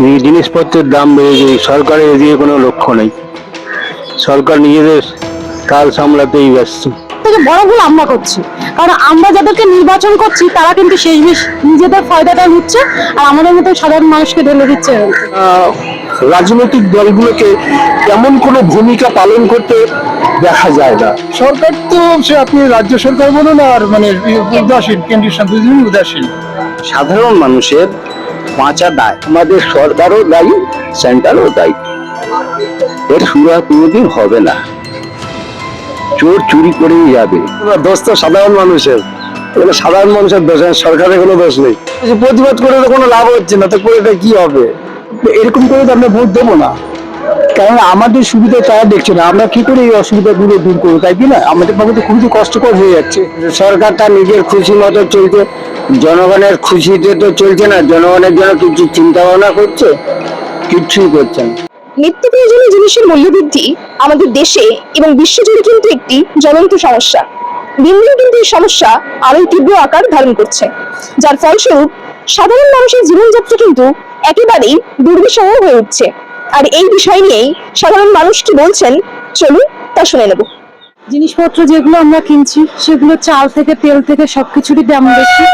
এই জিনিসপত্রের দাম বেড়েছে সরকারের এদিকে কোনো লক্ষ্য নেই। সরকার নিজেদের কাল সামলাতেই ব্যস্ত। থেকে বড় ভুল আমরা করছি কারণ আমরা যাদেরকে নির্বাচন করছি তারা কিন্তু শেষ বেশ নিজেদের ফায়দাটা নিচ্ছে আর আমাদের মতো সাধারণ মানুষকে ঢেলে দিচ্ছে। আহ, রাজনৈতিক দলগুলোকে তেমন কোনো ভূমিকা পালন করতে দেখা যায় না। সরকার তো সে আপনি রাজ্য সরকার বলুন আর মানে উদাসীন কেন্দ্রীয় দুজনই উদাসীন। সাধারণ মানুষের বাঁচা দায়। আমাদের সরকারও দায়ী সেন্টারও দায়ী। এর সুরা কোনোদিন হবে না। চোর চুরি করেই যাবে। দোষ তো সাধারণ মানুষের। এগুলো সাধারণ মানুষের দোষ আর সরকারের কোনো দোষ নেই। প্রতিবাদ করে তো কোনো লাভ হচ্ছে না তো করে এটা কি হবে? এরকম করে তো আমরা ভোট দেবো না। কারণ আমাদের সুবিধা তারা দেখছে না। আমরা কি করে এই অসুবিধাগুলো দূর করব, তাই কি না? আমাদের পক্ষে তো খুবই কষ্টকর হয়ে যাচ্ছে। সরকার তার নিজের খুশি মতো চলছে। জনগণের খুশিতে তো চলছে না, জনগণের জন্য কিছু চিন্তা ভাবনা করছে কিচ্ছুই করছে না। নিত্য প্রয়োজনীয় জিনিসের মূল্যবৃদ্ধি আমাদের দেশে এবং বিশ্বজুড়ে কিন্তু একটি জ্বলন্ত সমস্যা। দিন দিন কিন্তু এই সমস্যা আরও তীব্র আকার ধারণ করছে। যার ফলস্বরূপ সাধারণ মানুষের জীবনযাত্রা কিন্তু একেবারেই দুর্বিষহ হয়ে উঠছে। আর এই বিষয় নিয়েই সাধারণ মানুষ কি বলছেন, চলুন তা শুনে নেব। জিনিসপত্র যেগুলো আমরা কিনছি, সেগুলো চাল থেকে, তেল থেকে সবকিছুরই দাম বেশি।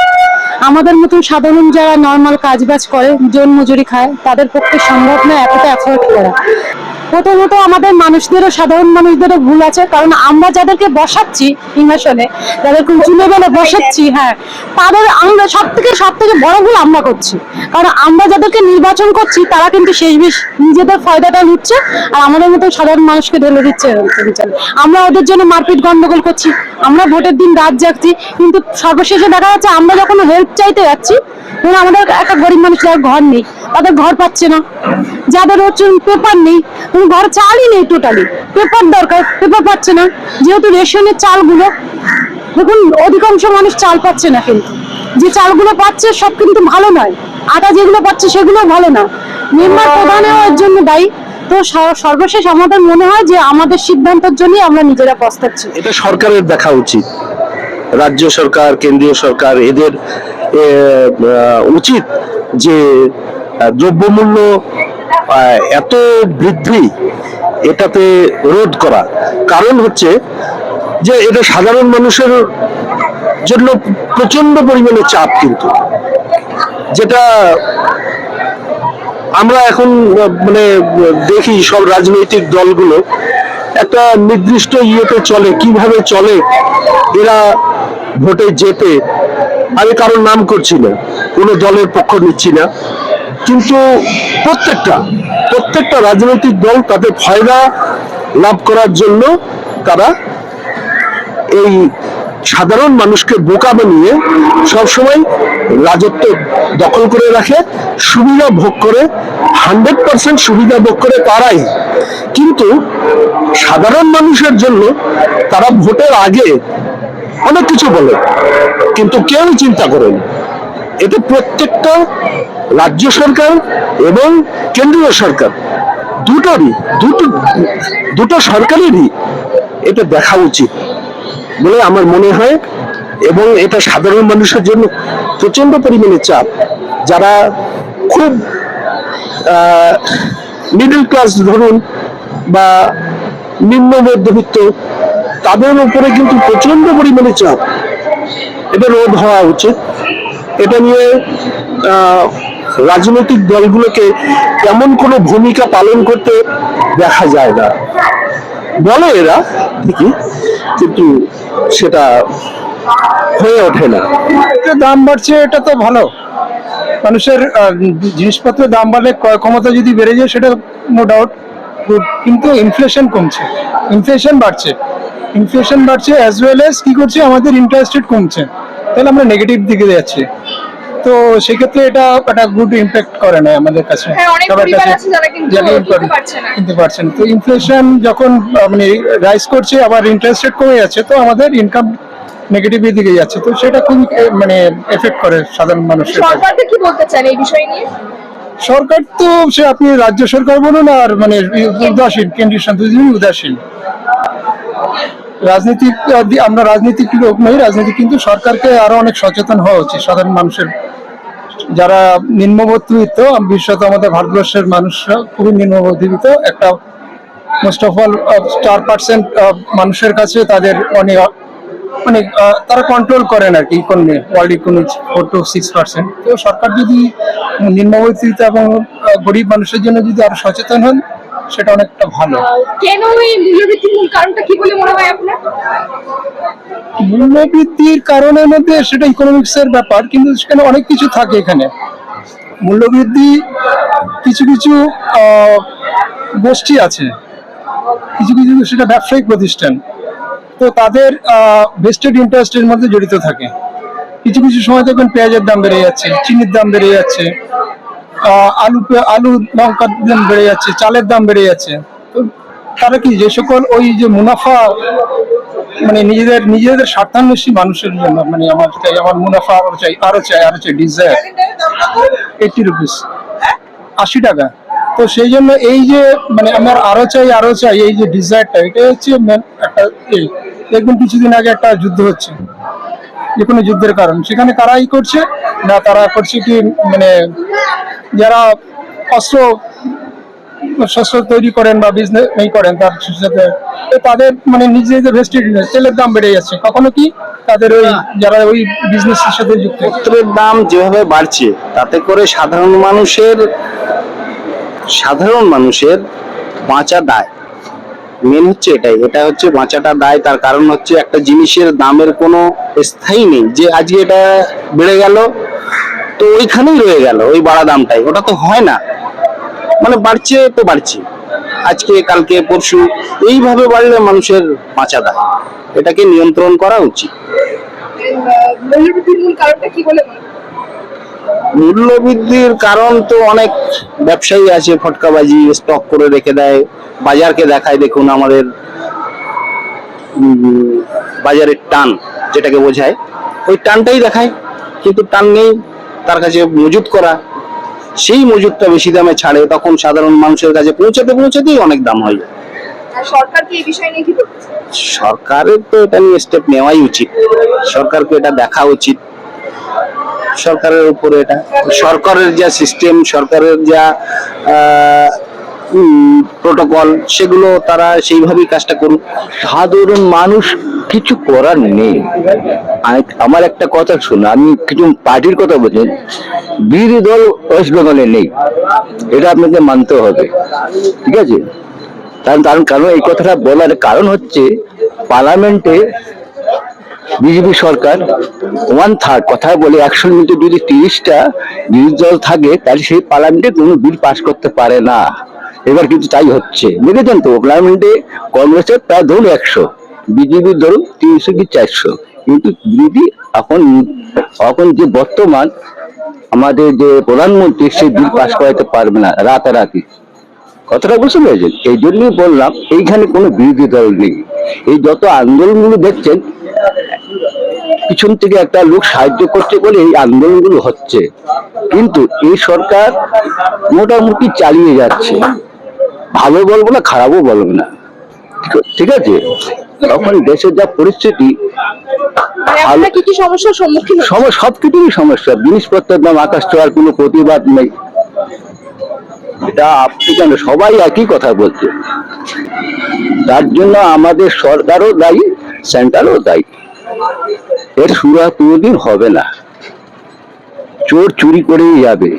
আমাদের মতন সাধারণ যারা নর্মাল কাজ বাজ করে জন মজুরি খায়, তাদের পক্ষে সম্ভব না এতটা অ্যাফোর্ড করা। প্রথমত আমাদের মানুষদেরও, সাধারণ মানুষদেরও ভুল আছে, কারণ আমরা যাদেরকে বসাচ্ছি সিংহাসনে যাদেরকে উঁচু লেভেলে বসাচ্ছি হ্যাঁ তাদের আমরা সব থেকে সব থেকে বড় ভুল আমরা করছি। কারণ আমরা যাদেরকে নির্বাচন করছি, তারা কিন্তু শেষ বেশ নিজেদের ফায়দাটা নিচ্ছে আর আমাদের মতো সাধারণ মানুষকে ঢেলে দিচ্ছে আমরা ওদের জন্য মারপিট গন্ডগোল করছি, আমরা ভোটের দিন রাত জাগছি, কিন্তু সর্বশেষে দেখা যাচ্ছে আমরা যখন হেল্প চাইতে যাচ্ছি। তখন আমাদের একটা গরিব মানুষ যার ঘর নেই, তাদের ঘর পাচ্ছে না। যাদের হচ্ছে পেপার নেই ঘর চালই নেই টোটালি পেপার দরকার, পেপার পাচ্ছে না। যেহেতু রেশনের চালগুলো, দেখুন, অধিকাংশ মানুষ চাল পাচ্ছে না কিন্তু। যে চালগুলো পাচ্ছে, সব কিন্তু ভালো নয়। আটা যেগুলো পাচ্ছে, সেগুলো ভালো না। মেম্বার প্রধানেও এর জন্য দায়ী। তো সর্বশেষ আমাদের মনে হয় যে আমাদের সিদ্ধান্তের জন্যই আমরা নিজেরা পস্তাচ্ছি এটা সরকারের দেখা উচিত। রাজ্য সরকার, কেন্দ্রীয় সরকার এদের উচিত যে দ্রব্যমূল্য এত বৃদ্ধি এটাতে রোধ করা। কারণ হচ্ছে যে, এটা সাধারণ মানুষের জন্য প্রচণ্ড পরিমাণে চাপ কিন্তু। যেটা আমরা এখন মানে দেখি সব রাজনৈতিক দলগুলো একটা নির্দিষ্ট ইয়েতে চলে, কীভাবে চলে, এরা ভোটে যেতে আমি কারোর নাম করছি না, কোনো দলের পক্ষ নিচ্ছি না। কিন্তু প্রত্যেকটা প্রত্যেকটা রাজনৈতিক দল তাদের ফায়দা লাভ করার জন্য তারা এই সাধারণ মানুষকে বোকা বানিয়ে সবসময় রাজত্ব দখল করে রাখে, সুবিধা ভোগ করে হান্ড্রেড পার্সেন্ট সুবিধা ভোগ করে তারাই। কিন্তু সাধারণ মানুষের জন্য তারা ভোটের আগে অনেক কিছু বলে, কিন্তু কেউ চিন্তা করেন এটা প্রত্যেকটা রাজ্য সরকার এবং কেন্দ্রীয় সরকার দুটোরই, দুটো দুটো সরকারেরই এটা দেখা উচিত। বলে আমার মনে হয় এবং এটা সাধারণ মানুষের জন্য প্রচণ্ড পরিমাণে চাপ। যারা খুব মিডল ক্লাস ধরুন বা নিম্ন মধ্যবিত্ত, তাদের উপরে কিন্তু প্রচণ্ড পরিমাণে চাপ। এটা রোধ হওয়া উচিত। এটা নিয়ে রাজনৈতিক দলগুলোকে তেমন কোনো ভূমিকা পালন করতে দেখা যায় না। বলে এরা ঠিকই, কিন্তু সেটা হয়ে ওঠে না। দাম বাড়ছে, এটা তো ভালো। মানুষের জিনিসপত্রের দাম বাড়লে ক্রয় ক্ষমতা যদি বেড়ে যায়, সেটা নো ডাউট গুড কিন্তু ইনফ্লেশন কমছে। ইনফ্লেশন বাড়ছে। ইনফ্লেশন বাড়ছে অ্যাজ ওয়েল এস কি করছে? আমাদের ইন্টারেস্ট রেট কমছে। তাহলে আমরা নেগেটিভ দিকে যাচ্ছি। তো সেক্ষেত্রে এটা একটা গুড ইম্প্যাক্ট করে না আমাদের কাছে। হ্যাঁ, সবার কাছে কিনতে পারছে না। কিনতে পারছেন তো ইনফ্লেশন যখন মানে রাইজ করছে আবার ইন্টারেস্ট রেট কমে যাচ্ছে তো আমাদের ইনকাম নেগেটিভ দিকে যাচ্ছে। তো সেটা খুবই মানে এফেক্ট করে সাধারণ মানুষের কাছে। সরকারকে কি বলতে চান এই বিষয় নিয়ে? সরকার তো সে আপনি রাজ্য সরকার বলুন আর মানে উদাসীন কেন্দ্রীয় দুজনই উদাসীন। রাজনীতিক আমরা রাজনীতিক লোক নই রাজনীতি কিন্তু সরকারকে আরও অনেক সচেতন হওয়া উচিত সাধারণ মানুষের। যারা নিম্ন মধ্যবিত্ত বিশেষত আমাদের ভারতবর্ষের মানুষরা খুবই নিম্ন একটা মোস্ট অফ অল চার পার্সেন্ট মানুষের কাছে তাদের অনেক আহ, তারা কন্ট্রোল করেন আর কি economy world economy four to six percent তো সরকার যদি নিম্ন এবং গরিব মানুষের জন্য যদি আরও সচেতন হন সেটা অনেকটা ভালো। কেন এই মূল্যবৃদ্ধির মূল কারণটা কি বলে মনে হয় আপনার? মূল্যবৃদ্ধির কারণের মধ্যে সেটা ইকোনমিক্স এর ব্যাপার কিন্তু সেখানে অনেক কিছু থাকে এখানে। মূল্যবৃদ্ধি কিছু কিছু গোষ্ঠী আছে। কিছু কিছু সেটা ব্যবসায়িক প্রতিষ্ঠান। তো তাদের ভেস্টেড ইন্টারেস্টের মধ্যে জড়িত থাকে। কিছু কিছু সময় দেখবেন পেঁয়াজের দাম বেড়ে যাচ্ছে চিনির দাম বেড়ে যাচ্ছে। আলু পে- আলু লঙ্কার দাম বেড়ে যাচ্ছে, চালের দাম বেড়ে যাচ্ছে। তো তারা কি যে সকল ওই যে মুনাফা মানে নিজেদের নিজেদের স্বার্থান্বেষী মানুষের জন্য মানে আমার চাই, আমার মুনাফা আরও চাই আরও চাই আরও চাই ডিজায়ার এইটি রুপিস আশি টাকা। তো সেই জন্য এই যে মানে আমার আরও চাই আরও চাই, এই যে ডিজায়ারটা এটা হচ্ছে একটা এই দেখবেন কিছুদিন আগে একটা যুদ্ধ হচ্ছে। যে কোনো যুদ্ধের কারণ। সেখানে কারাই করছে, না তারা করছে কি মানে যারা অস্ত্র শস্ত্র তৈরি করেন বা বিজনেস এই করেন তার সাথে তাদের মানে নিজেদের ভেস্টেড তেলের দাম বেড়ে যাচ্ছে। কখনো কি তাদের ওই যারা ওই বিজনেসের সাথে যুক্ত? পত্রের দাম যেভাবে বাড়ছে তাতে করে সাধারণ মানুষের সাধারণ মানুষের বাঁচা দায়। মেন হচ্ছে এটাই এটা হচ্ছে বাঁচাটা দায় তার কারণ হচ্ছে একটা জিনিসের দামের কোনো স্থায়ী নেই। যে আজকে এটা বেড়ে গেল তো ওইখানেই রয়ে গেল ওই বাড়া দামটাই। ওটা তো হয় না। মানে বাড়ছে তো বাড়ছে। আজকে কালকে পরশু এইভাবে বাড়লে মানুষের বাঁচা দায়। এটাকে নিয়ন্ত্রণ করা উচিত? মূল্য বৃদ্ধির কারণ তো অনেক ব্যবসায়ী আছে ফটকাবাজি স্টক করে রেখে দেয় বাজারকে দেখায় দেখুন আমাদের বাজারের টান যেটাকে বোঝায়। ওই টানটাই দেখায় কিন্তু টান নেই। তার কাছে মজুত করা সেই মজুতটা বেশি দামে ছাড়ে তখন সাধারণ মানুষের কাছে পৌঁছাতে পৌঁছাতেই অনেক দাম হয় সরকারের তো এটা নিয়ে স্টেপ নেওয়াই উচিত। সরকারকে এটা দেখা উচিত। সরকারের উপরে এটা সরকারের যা সিস্টেম সরকারের যা প্রোটোকল সেগুলো তারা সেইভাবেই কাজটা করুক। সাধারণ মানুষ কিছু করার নেই। আমি- আমার একটা কথা শুনুন আমি কিছু পার্টির কথা বলছি। বিরোধী দল ওয়েস্ট বেঙ্গলে নেই। এটা আপনাকে মানতে হবে। ঠিক আছে? কারণ কারণ, এই কথাটা বলার কারণ হচ্ছে পার্লামেন্টে বিজেপি সরকার ওয়ান থার্ড, কথা বলে একশো মধ্যে যদি তিরিশটা বিরোধী দল থাকে, তাহলে সেই পার্লামেন্টে কোনো বিল পাস করতে পারে না। এবার কিন্তু তাই হচ্ছে। দেখেছেন তো, পার্লামেন্টে কংগ্রেসের প্রায় ধরুন একশো। বিজেপির ধরুন তিনশো কি চারশো। কিন্তু বিজেপি এখন এখন যে বর্তমান আমাদের যে প্রধানমন্ত্রী সেই বিল পাস করাতে পারবে না রাতারাতি। কথাটা বুঝতে পেরেছেন? এই জন্যই বললাম, এইখানে কোনো বিরোধী দল নেই। এই যত আন্দোলনগুলো দেখছেন, পিছন থেকে একটা লোক সাহায্য করছে বলে এই আন্দোলনগুলো হচ্ছে। কিন্তু এই সরকার মোটামুটি চালিয়ে যাচ্ছে। ভালো বলব না, খারাপও বলব না। ঠিক আছে? তখন দেশের যা পরিস্থিতি মানে কি কি সমস্যার সম্মুখীন সমস্যা। জিনিসপত্রের দাম আকাশ ছোঁয়ার কোনো প্রতিবাদ নেই। এটা আপনি কেন? সবাই একই কথা বলছে। তার জন্য আমাদের সরকারও দায়ী সেন্ট্রালও দায়ী। এর সুরা কোনোদিন হবে না। চোর চুরি করেই যাবে।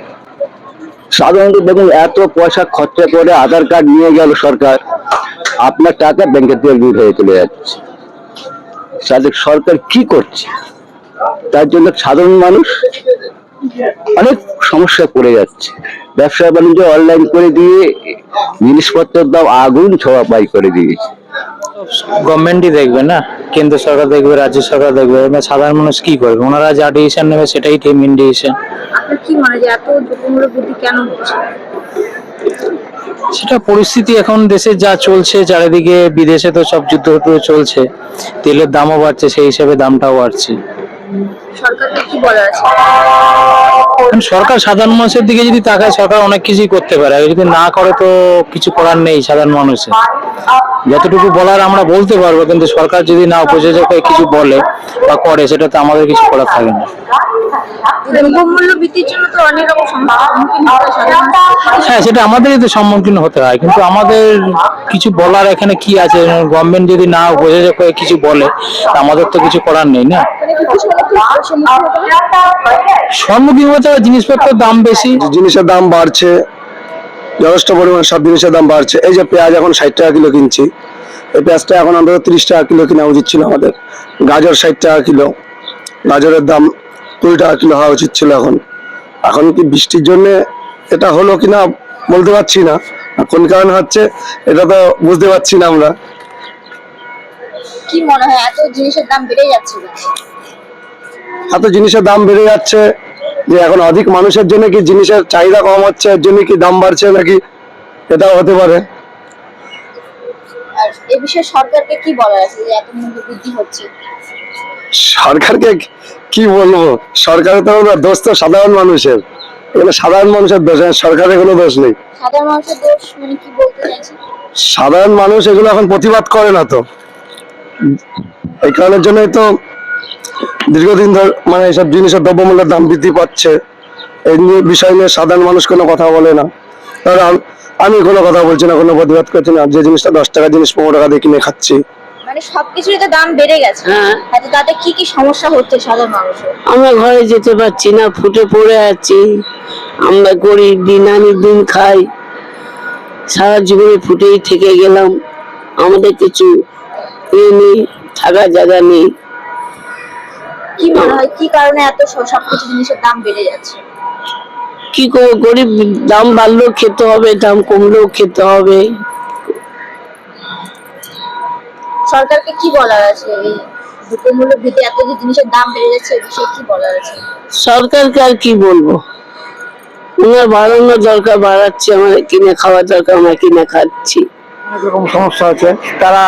সাধারণত দেখুন এত পয়সা খরচা করে আধার কার্ড নিয়ে গেল সরকার। আপনার টাকা ব্যাংকের থেকে লুট হয়ে চলে যাচ্ছে। তাহলে সরকার কি করছে? তার জন্য সাধারণ মানুষ অনেক সমস্যায় পড়ে যাচ্ছে। ব্যবসা বাণিজ্য অনলাইন করে দিয়ে জিনিসপত্রের দাম আগুন ছোঁয়া পাই করে দিয়েছে। গভর্নমেন্টই দেখবে না? কেন্দ্র সরকার দেখবে রাজ্য সরকার দেখবে? এবার সাধারণ মানুষ কি করবে? ওনারা যা ডিসিশন নেবে সেটাই মেন ডিসিশন আপনার কি মনে হয় যে এত মূল্যবৃদ্ধি কেন হচ্ছে? সেটা পরিস্থিতি এখন দেশে যা চলছে, চারিদিকে বিদেশে তো সব যুদ্ধ চলছে, তেলের দামও বাড়ছে, সেই হিসেবে দামটাও বাড়ছে। কি বলা আছে? সরকার সাধারণ মানুষের দিকে যদি তাকায় সরকার অনেক কিছুই করতে পারে। যদি না করে তো কিছু করার নেই সাধারণ মানুষের। যতটুকু বলার আমরা বলতে পারব কিন্তু সরকার যদি না উপযোজক হয়ে কিছু বলে বা করে সেটা তো আমাদের কিছু করার থাকে না। হয় সেটা আমাদেরই তো সম্মুখীন হতে হয় কিন্তু আমাদের কিছু বলার এখানে কি আছে? গভর্নমেন্ট যদি না উপযোজক হয়ে কিছু বলে আমাদের তো কিছু করার নেই না? মানে সম্মুখীন হতে জিনিসপত্রের দাম বেশি? জিনিসের দাম বাড়ছে। যথেষ্ট পরিমাণ সব জিনিসের দাম বাড়ছে। এই যে পেঁয়াজ এখন ষাট টাকা কিলো কিনছি। এই পেঁয়াজটা এখন অন্তত তিরিশ টাকা কিলো কিনা উচিত ছিল আমাদের। গাজর ষাট টাকা কিলো। গাজরের দাম কুড়ি টাকা কিলো হওয়া উচিত ছিল এখন। এখন কি বৃষ্টির জন্য এটা হলো কিনা বলতে পারছি না। কোন কারণে হচ্ছে এটা তো বুঝতে পারছি না আমরা। কি মনে হয় এত জিনিসের দাম বেড়ে যাচ্ছে এত জিনিসের দাম বেড়ে যাচ্ছে যে এখন অধিক মানুষের জন্য কি জিনিসের চাহিদা কম হচ্ছে এর জন্য কি দাম বাড়ছে নাকি? এটাও হতে পারে। এ বিষয়ে সরকারকে কি বলার আছে যে এত মূল্য বৃদ্ধি হচ্ছে? সরকারকে কি বলব? সরকারের তো দোষ তো সাধারণ মানুষের। এখানে সাধারণ মানুষের দোষ সরকারের কোনো দোষ নেই। সাধারণ মানুষের দোষ মানে কি বলতে চাইছে সাধারণ মানুষ এগুলো এখন প্রতিবাদ করে না তো। এই কারণের জন্যই তো দীর্ঘদিন ধরে মানে এইসব জিনিসের দ্রব্যমূল্যের দাম বৃদ্ধি পাচ্ছে এই নিয়ে বিষয় নিয়ে সাধারণ মানুষ কোনো কথা বলে না। তাহলে আম- আমি কোনো কথা বলছি না কোনো প্রতিবাদ করছি না যে জিনিসটা দশ টাকা জিনিস পনেরো টাকা দিয়ে কিনে খাচ্ছি। মানে সবকিছুরই তো দাম বেড়ে গেছে। হ্যাঁ। তাতে তাতে কি কি সমস্যা হচ্ছে সাধারণ মানুষের? আমরা ঘরে যেতে পারছি না ফুটে পড়ে আছি। আমরা গরিব দিন আনি দিন খাই। সারা জীবনে ফুটেই থেকে গেলাম। আমাদের কিছু ইয়ে নেই থাকার জায়গা নেই। কি মনে হয় কি কারণে এত সবকিছু জিনিসের দাম বেড়ে যাচ্ছে? কি করব গরিব দাম বাড়লেও খেতে হবে দাম কমলেও খেতে হবে। সরকারকে কি বলার আছে? এই দ্রব্যমূল্য বৃদ্ধি এত যে জিনিসের দাম বেড়ে যাচ্ছে এই বিষয়ে কি বলার আছে? সরকারকে আর কি বলব? ওনার বাড়ানোর দরকার বাড়াচ্ছে আমাদের কিনে খাওয়ার দরকার আমরা কিনে খাচ্ছি। অনেক রকম সমস্যা আছে। তারা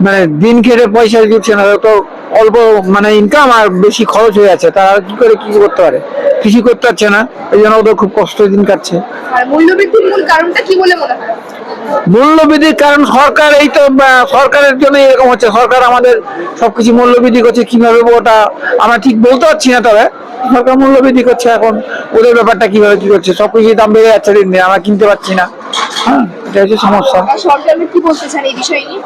মানে দিন খেটে পয়সা দিচ্ছে না তো অল্প মানে ইনকাম আর বেশি খরচ হয়ে যাচ্ছে তারা কি করে কি করতে পারে? কৃষি করতে পারছে না এই জন্য ওদের খুব কষ্ট দিন কাটছে। মূল্যবৃদ্ধির মূল কারণটা কি বলে মনে হয়? মূল্যবৃদ্ধির কারণ সরকার এই তো সরকারের জন্য এরকম হচ্ছে সরকার আমাদের সবকিছু মূল্যবৃদ্ধি করছে কীভাবে ওটা আমরা ঠিক বলতে পারছি না তবে সরকার মূল্যবৃদ্ধি করছে এখন ওদের ব্যাপারটা কীভাবে কি করছে সবকিছু দাম বেড়ে যাচ্ছে দিন দিন আমরা কিনতে পারছি না। হ্যাঁ এটা হচ্ছে সমস্যা। আর কি বলতে চান এই বিষয় নিয়ে?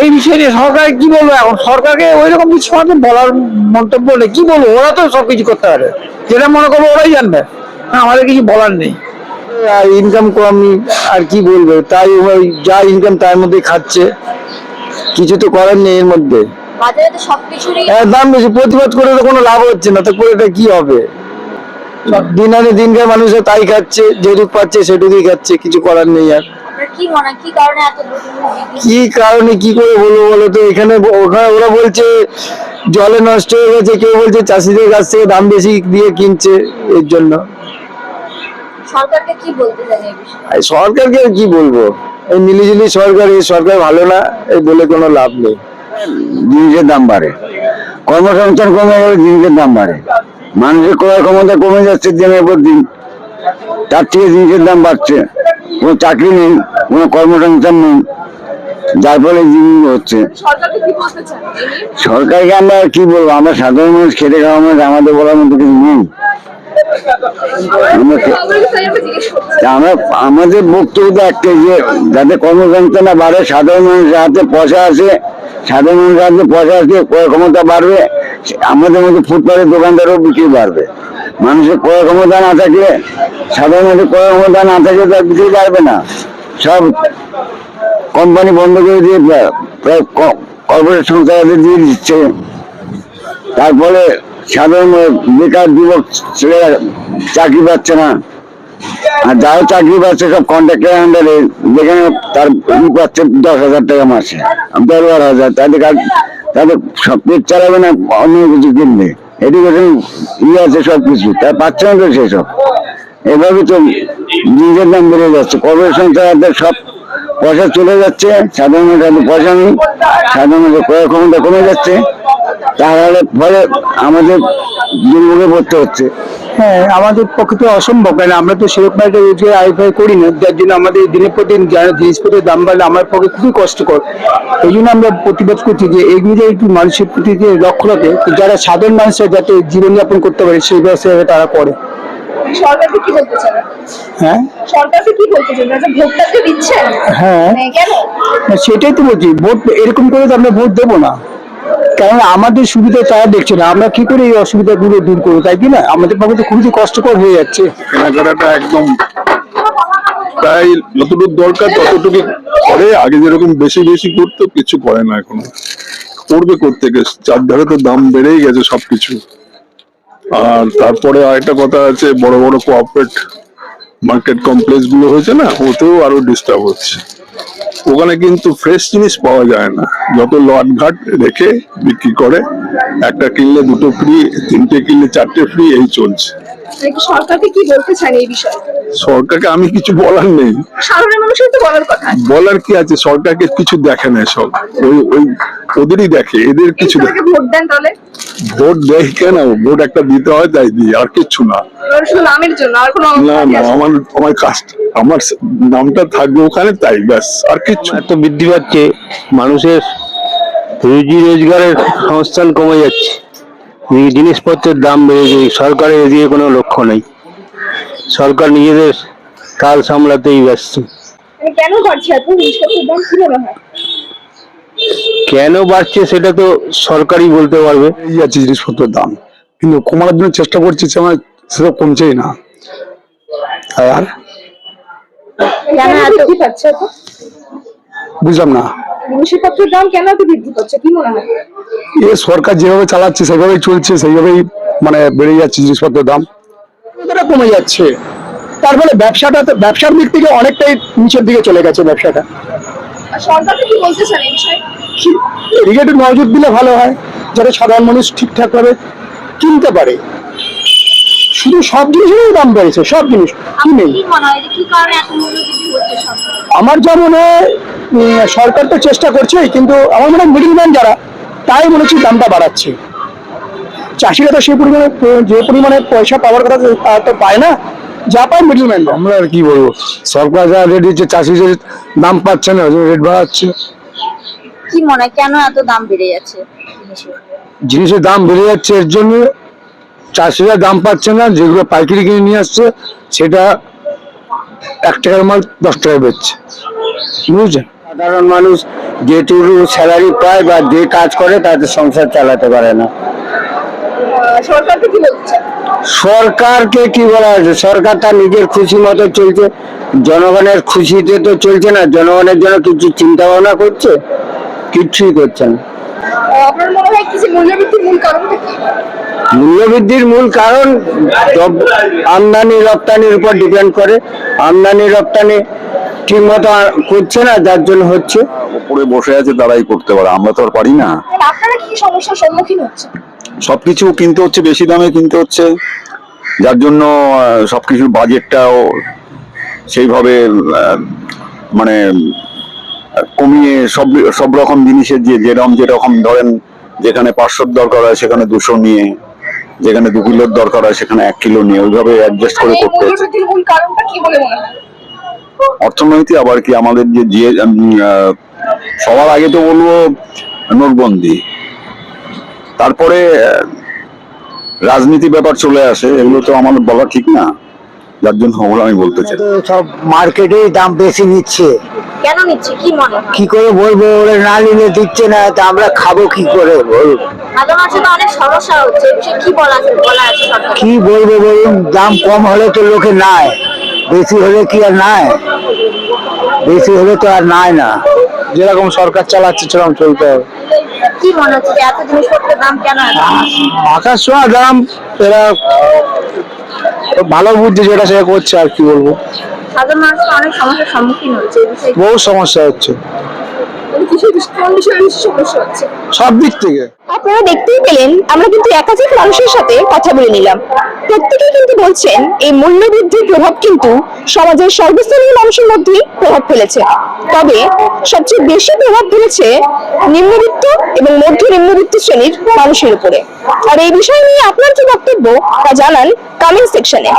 এই বিষয় নিয়ে সরকার কি বলব এখন? সরকারকে ওই রকম কিছু আমাদের বলার মন্তব্য নেই কি বলব? ওরা তো সবকিছু করতে পারে। যেটা মনে করব ওরাই জানবে। হ্যাঁ, আমাদের কিছু বলার নেই। ইনকাম কম আর কি বলব? তাই ওই যা ইনকাম তার মধ্যে খাচ্ছে। কিছু তো করার নেই এর মধ্যে। এর দাম বেশি। প্রতিবাদ করে তো কোনো লাভ হচ্ছে না। তো করে এটা কি হবে? দিন আনে দিনকার মানুষের তাই খাচ্ছে যেটুকু পাচ্ছে সেটুকুই খাচ্ছে কিছু করার নেই আর। কি কি কারণে কি করে বলব বলো তো? এখানে ওখানে ওরা বলছে জলে নষ্ট হয়ে গেছে কেউ বলছে চাষিদের কাছ থেকে দাম বেশি দিয়ে কিনছে এর জন্য। সরকারকে কি বলতে চান এই বিষয়ে? আর সরকারকে কি বলব? এই মিলিজুলি সরকার এই সরকার ভালো না এই বলে কোনো লাভ নেই। জিনিসের দাম বাড়ে। কর্মসংস্থান কমে গেলে জিনিসের দাম বাড়ে। মানুষের ক্রয় ক্ষমতা কমে যাচ্ছে দিনের পর দিন। তার থেকে জিনিসের দাম বাড়ছে। কোনো চাকরি নেই কোনো কর্মসংস্থান নেই। যার ফলে জিনিস হচ্ছে। সরকারকে আমরা কি বলব? আমরা সাধারণ মানুষ খেটে খাওয়া মানুষ আমাদের বলার মতো কিছু নেই। আমরা আমাদের বক্তব্য একটাই যে যাতে কর্মসংস্থান না বাড়ে সাধারণ মানুষের হাতে পয়সা আছে সাধারণ মানুষের হাতে পয়সা আছে ক্রয় ক্ষমতা বাড়বে। আমাদের মধ্যে ফুটপাতের দোকানদারও বিক্রি বাড়বে। মানুষের ক্রয় ক্ষমতা না থাকলে সাধারণ মানুষের ক্রয় ক্ষমতা না থাকলে তার বিক্রি বাড়বে না। সব কোম্পানি বন্ধ করে দিয়ে প্রায়- কর্পোরেট সংস্থাদের দিয়ে দিচ্ছে। তারপরে সাধারণ বেকার যুবক ছেলেরা চাকরি পাচ্ছে না। আর যারা চাকরি পাচ্ছে সব কন্ট্রাক্টের আন্ডারে যেখানে তার পাচ্ছে দশ হাজার টাকা মাসে। দশ বারো হাজার। তাদের তাদের সব পেট চালাবে না, অন্য কিছু কিনবে। এডুকেশন ইয়ে আছে সব কিছু তার পাচ্ছে না তো সেসব এভাবে তো জিনিসের দাম বেড়ে যাচ্ছে। কর্পোরেশন তাদের সব পয়সা চলে যাচ্ছে, সাধারণ হাতে পয়সা নেই, সাধারণ ক্রয় ক্ষমতা কমে যাচ্ছে। তাহলে ফলে আমাদের দুর্ভোগে পড়তে হচ্ছে। হ্যাঁ আমাদের পক্ষে তো অসম্ভব কারণ আমরা তো সেরকম একটা রোজগার আয় ফাই করি না যার জন্য আমাদের দিনের পর দিন যারা জিনিসপত্রের দাম বাড়লে আমার পক্ষে খুবই কষ্টকর। এই জন্য আমরা প্রতিবাদ করছি যে এগুলো একটু মানুষের প্রতি যে লক্ষ্য রাখে যারা সাধারণ মানুষরা যাতে জীবনযাপন করতে পারে সেই ব্যবস্থা তারা করে। সরকারকে কি বলতে চান? হ্যাঁ? সরকারকে কি বলতে চান? যে ভোটটা দিচ্ছেন? হ্যাঁ। মানে কেন? সেটাই তো বলছি ভোট এরকম করে তো আমরা ভোট দেবো না। কারণ আমাদের সুবিধা তারা দেখছে না। আমরা কি করে এই অসুবিধাগুলো দূর করব, তাই কি না? আমাদের পক্ষে তো খুবই কষ্টকর হয়ে যাচ্ছে। কেনাকাটাটা একদম প্রায় যতটুকু দরকার ততটুকু করে। আগে যেরকম বেশি বেশি করতো, কিছু করে না এখন। করবে করতে গেছে চারধারে তো দাম বেড়েই গেছে সবকিছু। আর তারপরে আরেকটা কথা আছে, বড় বড় কোঅপারেট মার্কেট কমপ্লেক্সগুলো হয়েছে না, ওতেও আরও ডিস্টার্ব হচ্ছে। ওখানে কিন্তু ফ্রেশ জিনিস পাওয়া যায় না। যত লট ঘাট রেখে বিক্রি করে, একটা কিনলে দুটো ফ্রি তিনটে কিনলে চারটে ফ্রি এই চলছে। সরকারকে কি বলতে চান এই বিষয়ে? সরকারকে আমি কিছু বলার নেই। সাধারণ মানুষের তো বলার কথা বলার কি আছে? সরকারকে কিছু দেখে না সব। ওই ওই ওদেরই দেখে এদের কিছু দেখে। ভোট দেন তাহলে? ভোট দেয় কেন? ভোট একটা দিতে হয় তাই দিই আর কিচ্ছু না। নামের জন্য আর কোনো না না আমার আমার কাস্ট আমার নামটা থাকবে ওখানে তাই ব্যাস আর কিচ্ছু। না। এত বৃদ্ধি পাচ্ছে মানুষের রুজি রোজগারের সংস্থান কমে যাচ্ছে। জিনিসপত্রের দাম বেড়েছে সরকারের এদিকে কোনো লক্ষ্য নেই। সরকার নিজেদের কাল সামলাতেই ব্যস্ত। কেন বাড়ছে এত জিনিসপত্রের দাম কি মনে হয়? কেন বাড়ছে সেটা তো সরকারই বলতে পারবে। এই যাচ্ছে জিনিসপত্রের দাম। কিন্তু কমানোর জন্য চেষ্টা করছি যে আমার সেটা কমছেই না। আর? বুঝলাম না। জিনিসপত্রের দাম কেন এত বৃদ্ধি পাচ্ছে কি মনে হয়? এ সরকার যেভাবে চালাচ্ছে সেভাবেই চলছে সেইভাবেই মানে বেড়ে যাচ্ছে জিনিসপত্রের দাম। কমে যাচ্ছে? তার ফলে ব্যবসাটা তো ব্যবসার দিক থেকে অনেকটাই নিচের দিকে চলে গেছে ব্যবসাটা। আর সরকারকে কি বলতে চান এই বিষয়ে? এদিকে একটু নজর দিলে ভালো হয় যাতে সাধারণ মানুষ ঠিকঠাক ভাবে কিনতে পারে। শুধু সব জিনিসেরই দাম বেড়েছে সব জিনিস। কি নেই? কি মনে হয় যে কি কারণে এত মূল্য বৃদ্ধি হচ্ছে সরকার আমার যা মনে সরকার তো চেষ্টা করছে কিন্তু আমার মনে হয় মিডিল ম্যান যারা তাই মনে হচ্ছে দামটা বাড়াচ্ছে। চাষিরা তো সেই পরিমাণে যে পরিমাণে পয়সা পাওয়ার কথা তো তা পায় না যা পায় মিডিল ম্যান আমরা আর কি বলব? সরকার যা রেট দিচ্ছে চাষিদের দাম পাচ্ছে না রেট বাড়াচ্ছে। কি মনে হয় কেন এত দাম বেড়ে যাচ্ছে জিনিসের? জিনিসের দাম বেড়ে যাচ্ছে এর জন্য চাষিরা দাম পাচ্ছে না যেগুলো পাইকারি কিনে নিয়ে আসছে সেটা এক টাকার মাল দশ টাকায় বেচছে। বুঝছেন সাধারণ মানুষ যেটুকু স্যালারি পায় বা যে কাজ করে তাতে সংসার চালাতে পারে না। সরকারকে কি বলা হয়েছে? সরকার তার নিজের খুশি মতো চলছে জনগণের খুশিতে তো চলছে না জনগণের জন্য কিছু চিন্তা ভাবনা করছে কিচ্ছুই করছে না। আপনার মনে হয় কি মূল্যবৃদ্ধির মূল কারণটা কি মূল্যবৃদ্ধির মূল কারণ আমদানি রপ্তানির উপর ডিপেন্ড করে। আমদানি রপ্তানি ঠিক মতো করছে না যার জন্য হচ্ছে। উপরে বসে আছে তারাই করতে পারে। আমরা তো আর পারি না। আপনারা কি সমস্যার সম্মুখীন হচ্ছেন সবকিছু কিনতে হচ্ছে বেশি দামে কিনতে হচ্ছে। যার জন্য সবকিছুর বাজেটটাও সেইভাবে মানে কমিয়ে সব সব রকম জিনিসের যে যেরকম যেরকম ধরেন যেখানে পাঁচশোর দরকার হয় সেখানে দুশো নিয়ে যেখানে দু কিলোর দরকার হয় সেখানে এক কিলো নিয়ে ওইভাবে অ্যাডজাস্ট করে করতে হচ্ছে। মনে হয়? অর্থনীতি আবার কি আমাদের যে যে সবার আগে তো বলব নোটবন্দি। তারপরে আহ, রাজনীতি ব্যাপার চলে আসে এগুলো তো আমাদের বলা ঠিক না। যার জন্য ওগুলো আমি বলতে চাই। সব মার্কেটেই দাম বেশি নিচ্ছে। কেন নিচ্ছে? কি মনে কি করে বলব? ওরা না নিলে দিচ্ছে না তা আমরা খাব কি করে বলুন? সাধারণ মানুষের তো অনেক সমস্যা হচ্ছে। কি বলা বলা আছে কি বলব বলুন? দাম কম হলে তো লোকে নেয়। বেশি হলে কি আর নেয়? বেশি হলে তো আর নেয় না। যেরকম সরকার চালাচ্ছে সেরকম চলতে হবে। কি মনে হচ্ছে এত জিনিসপত্রের দাম কেন আকাশ ছোঁয়া দাম এরা ভালো বুদ্ধি যেটা সেটা করছে আর কি বলব? সাধারণ মানুষ অনেক সমস্যার সম্মুখীন হচ্ছে বহু সমস্যা হচ্ছে। মানে সমস্যা হচ্ছে? সব দিক থেকে। আপনারা দেখতেই পেলেন আমরা কিন্তু একাধিক মানুষের সাথে কথা বলে নিলাম। প্রত্যেকেই কিন্তু বলছেন এই মূল্যবৃদ্ধির প্রভাব কিন্তু সমাজের সর্বস্তরের মানুষের মধ্যেই প্রভাব ফেলেছে। তবে সবচেয়ে বেশি প্রভাব ফেলেছে নিম্নবিত্ত এবং মধ্য নিম্নবিত্ত শ্রেণির মানুষের উপরে। আর এই বিষয় নিয়ে আপনার কি বক্তব্য তা জানান কমেন্ট সেকশনে